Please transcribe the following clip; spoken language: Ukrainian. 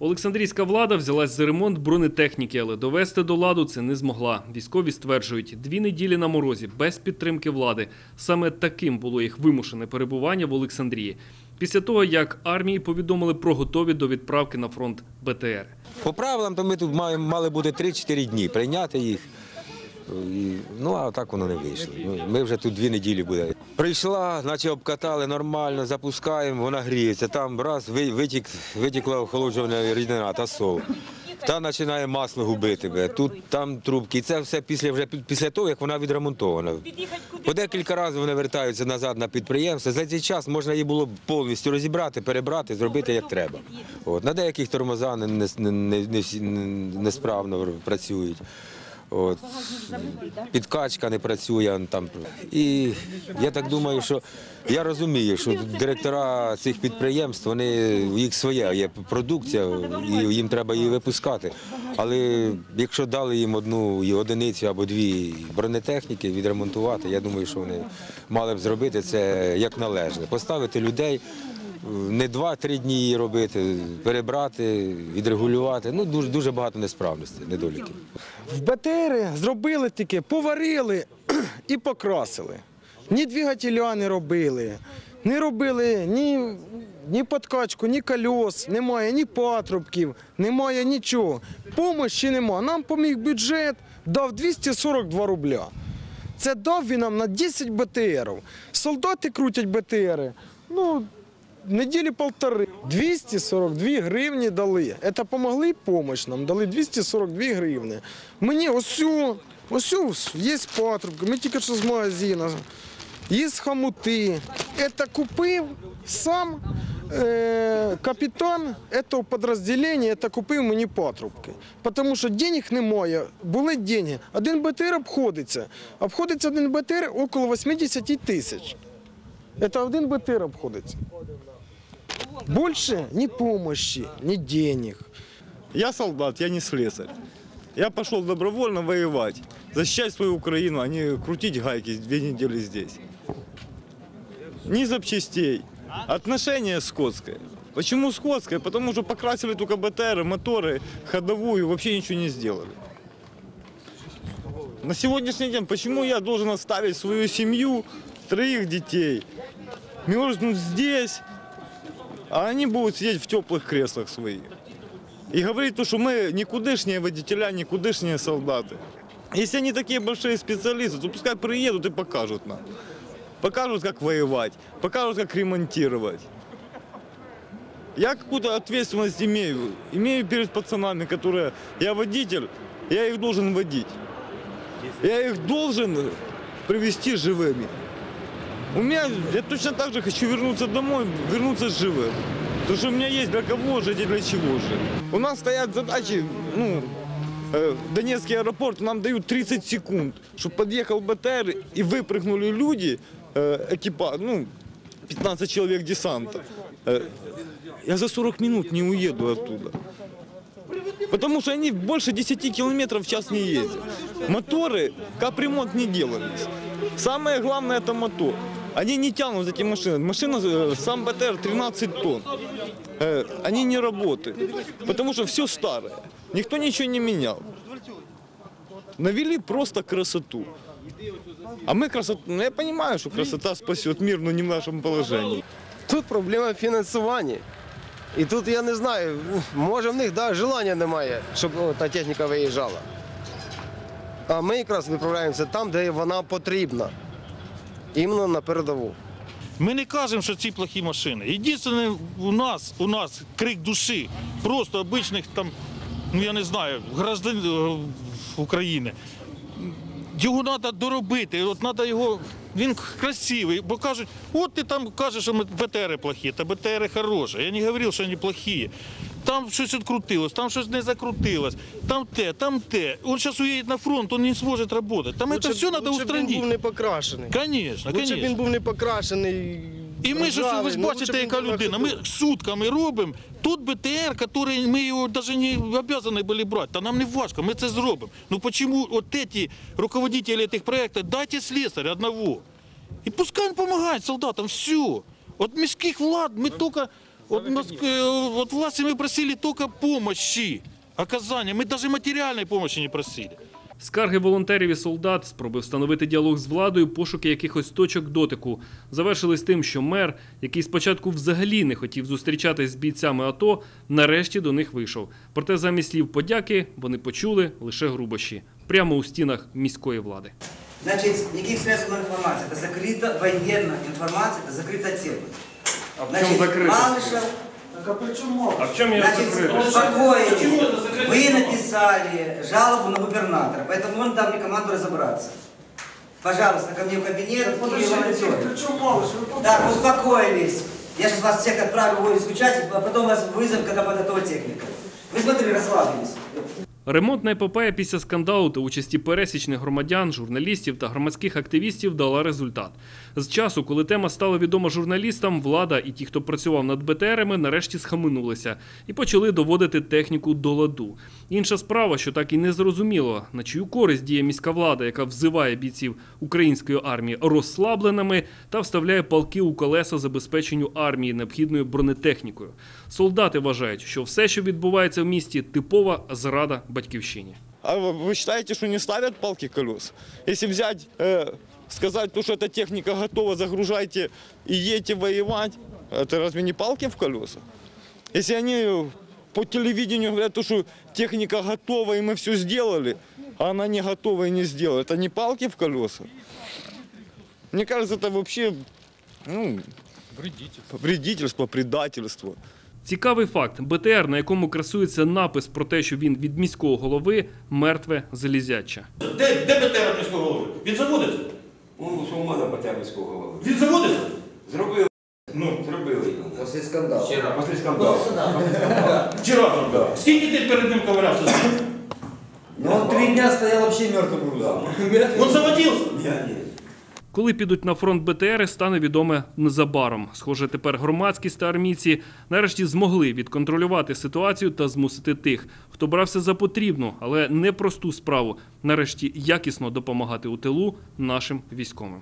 Олександрійська влада взялась за ремонт бронетехніки, але довести до ладу це не змогла. Військові стверджують, дві неділі на морозі без підтримки влади. Саме таким було їх вимушене перебування в Олександрії. Після того, як армії повідомили про готові до відправки на фронт БТР. По правилам, то ми тут мали, бути 3-4 дні, прийняти їх. Ну, а так воно не вийшло. Ну, Ми вже тут дві неділі буде. Прийшла, наче обкатали нормально, запускаємо, вона гріється. Там раз витік, витікла охолоджувальна рідина, та сол. Та починає масло губити. Тут там трубки. І це все після, вже після того, як вона відремонтована. По декілька разів вони вертаються назад на підприємство. За цей час можна її було повністю розібрати, перебрати, зробити як треба. От. На деяких тормоза не, не, не, не, не- несправно працюють. От. Підкачка не працює там. І я так думаю, що я розумію, що директора цих підприємств, вони їх своя є продукція, і їм треба її випускати. Але якщо дали їм одну і одиницю або дві бронетехніки відремонтувати, я думаю, що вони мали б зробити це як належне. Поставити людей. Не два-три дні її робити, перебрати, відрегулювати. Ну дуже дуже багато несправностей, недоліків. В БТРи зробили тільки, поварили і покрасили. Ні двигателя не робили, не робили ні, ні подкачку, ні кольос, немає ні патрубків, немає нічого. Помощі нема. Нам поміг бюджет, дав 242 рубля. Це дав він нам на 10 БТРів. Солдати крутять БТРи. Ну, неділі полтори. 242 гривні дали. Це допомогли помощь нам, дали 242 гривні. Мені ось, ось є патрубки, ми тільки що з магазину. Є хомути. Це купив сам е, капітан цього підрозділення, це купив мені патрубки. Тому що денег немає, були деньги. Один БТР обходиться. Обходиться один БТР около 80 тисяч. Это один БТР обходится. Больше ни помощи, ни денег. Я солдат, я не слесарь. Я пошел добровольно воевать, защищать свою Украину, а не крутить гайки две недели здесь. Ни запчастей. Отношение скотское. Почему скотское? Потому что покрасили только БТРы, моторы, ходовую, вообще ничего не сделали. На сегодняшний день, почему я должен оставить свою семью, троих детей, мерзнуть здесь, а они будут сидеть в теплых креслах своих? И говорить то, что мы никудышние водителя, никудышние солдаты. Если они такие большие специалисты, то пускай приедут и покажут нам. Покажут, как воевать, покажут, как ремонтировать. Я какую-то ответственность имею. Имею перед пацанами, которые... Я водитель, я их должен водить. Я их должен привести живыми. У меня, я точно так же хочу вернуться домой, вернуться живым. Потому что у меня есть для кого жить и для чего жить. У нас стоят задачи, ну, э, Донецкий аэропорт, нам дают 30 секунд, чтобы подъехал БТР и выпрыгнули люди, э, экипаж, ну, 15 человек десанта. Э, я за 40 минут не уеду оттуда. Потому что они больше 10 километров в час не ездят. Моторы капремонт не делались. Самое главное это мотор. Они не тянут эти машины. Машина, э, сам БТР 13 тонн. Э, Они не работают. Потому что все старое. Никто ничего не менял. Навели просто красоту. А мы красоту... Ну, я понимаю, что красота спасет мир, но не в нашем положении. Тут проблема в фінансуванні. І тут я не знаю, може в них да, желання немає, щоб о, та техніка виїжджала. А ми якраз виправляємося там, де вона потрібна. Іменно на передову. Ми не кажемо, що ці плохі машини. Єдине, у нас, у нас крик душі, просто обичних там, ну я не знаю, граждан е, України. Його треба доробити, от треба його. Він красивий, бо кажуть, от ти там кажеш, що БТРи плохі, та БТРи хороші. Я не говорив, що вони плохі. Там щось відкрутилось, там щось не закрутилось, там те, там те. Він зараз уїде на фронт, він не зможе працювати. Там це все треба б він був не покрашений. Звісно, Лучше б він був не покрашений. І ми ж ви ж ну, бачите, яка людина. на Ми сутками робимо. Тут БТР, який ми його навіть не обязані були брати. Та нам не важко, ми це зробимо. Ну чому от ці руководителі цих проєктів, дайте слесаря одного. І пускай він допомагає солдатам, все. От міських влад ми тільки Вот, у нас, э, вот власти мы просили только помощи, оказания. Мы даже материальной помощи не просили. Скарги волонтерів і солдат, спроби встановити діалог з владою, пошуки якихось точок дотику завершились тим, що мер, який спочатку взагалі не хотів зустрічатись з бійцями АТО, нарешті до них вийшов. Проте замість слів подяки вони почули лише грубощі прямо у стінах міської влади. Значит, никаких средств массовой информации. Это закрыта военная информация, это закрыта тема. Значит, Малышев, А в чому значит, успокоились. Вы написали жалобу на губернатора, поэтому он дал мне команду разобраться. Пожалуйста, ко мне в кабинет и волонтеры. Так, успокоились. Я сейчас вас всех отправлю в воинскую часть, а потом вас вызовем, когда будет готова техника. Вы смотрели, расслабились. Ремонтна епопея після скандалу та участі пересічних громадян, журналістів та громадських активістів дала результат. З часу, коли тема стала відома журналістам, влада і ті, хто працював над БТРами, нарешті схаменулися і почали доводити техніку до ладу. Інша справа, що так і не зрозуміло, на чию користь діє міська влада, яка взиває бійців української армії розслабленими та вставляє палки у колеса забезпеченню армії необхідною бронетехнікою. Солдати вважають, що все, що відбувається в місті, типова зрада батьківщині. А вы вы считаете, что не ставят палки колес? Если взять, э, сказать, то, что эта техника готова, загружайте и едьте воевать, это разве не палки в колеса? Если они по телевидению говорят, то, что техника готова и мы все сделали, а она не готова и не сделала, это не палки в колеса? Мне кажется, это вообще ну, вредительство. вредительство, предательство. Цікавий факт: БТР, на якому красується напис про те, що він від міського голови мертве залізяча. Де, де БТР міського голови? Він заводиться? Ну, що в мене Батярівського голови. Він заводиться? Зробили, Ну, зробили. После скандала. Після скандалу. вчора зробив. Скільки ти перед ним ним? Ну, он три дня стоял вообще мертвым грузом. Він заводився? Я ні. Коли підуть на фронт БТРи, стане відоме незабаром. Схоже, тепер громадськість та армійці нарешті змогли відконтролювати ситуацію та змусити тих, хто брався за потрібну, але непросту справу, нарешті якісно допомагати у тилу нашим військовим.